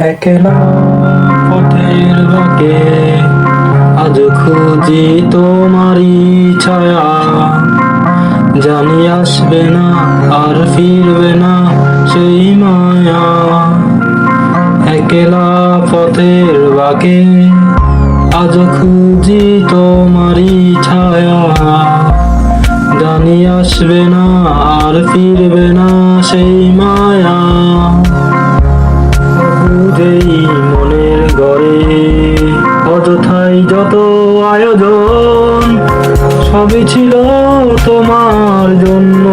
একলা পথের বাকে আজ খুঁজি তোমারই ছায়া। জানি আসবে না, আর ফিরবে না সেই মায়া। একলা পথের বাকে আজ খুঁজি তোমারই ছায়া। জানি আসবে না, আর ফিরবে না সেই মায়া। সবই ছিল তোমার জন্য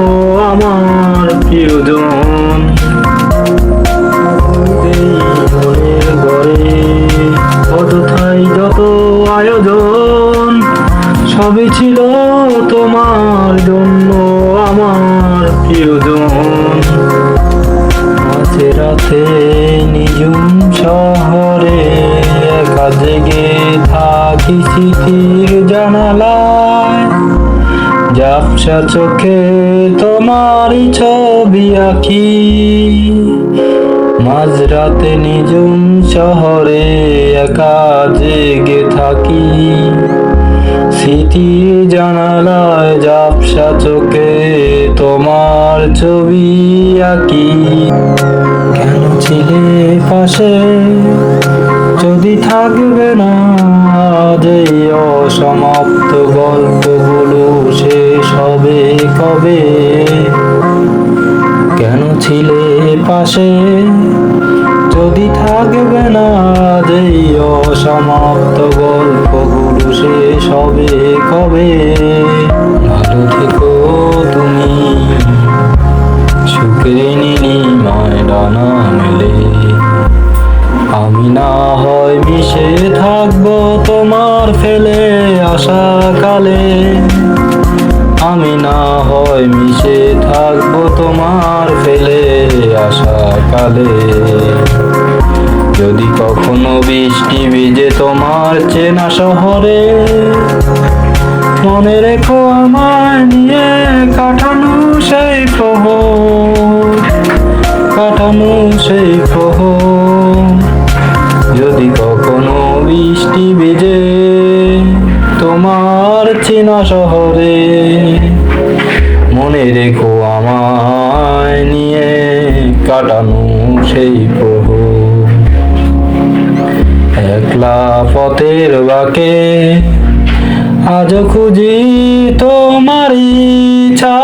আমার প্রিয়জন। অযথাই যত আয়োজন, সবই ছিল তোমার জন্য আমার প্রিয়জন। মাঝে রাতে নিজুম শহরে একা জেগে থাকি স্মৃতির জানালায় ঝাপসা চোখে তোমারই ছবি আঁকি। মাঝরাতে নিজুম শহরে একা জেগে থাকি। স্মৃতি জানালায় ঝাপসা চোখে তোমার ছবি আঁকি। কেন ছিলে পাশে? যদি থাকবে না যে অসমাপ্ত গল্পগুলো শেষ হবে কবে? কেন ছিলে পাশে? যদি থাকবে না যে অসমাপ্ত গল্পগুলো শেষ হবে কবে? ভালো থেকো তুমি। সুখে নীলিমায় ডানা মেলে। আমি না হয় মিশে থাকব তোমার ফেলে আসা কালে আমি না হয় মিশে থাকব তোমার ফেলে আসা কালে যদি কখনো বৃষ্টি ভিজে তোমার চেনা শহরে, মনে রেখো আমায় নিয়ে কাটানো সেই প্রহর, কাটানো সেই প্রহর। শহরে। মনে রেখো আমায় নিয়ে কাটানো সেই প্রহর। একলা পথের বাকে আজ খুঁজি তোমারই ছা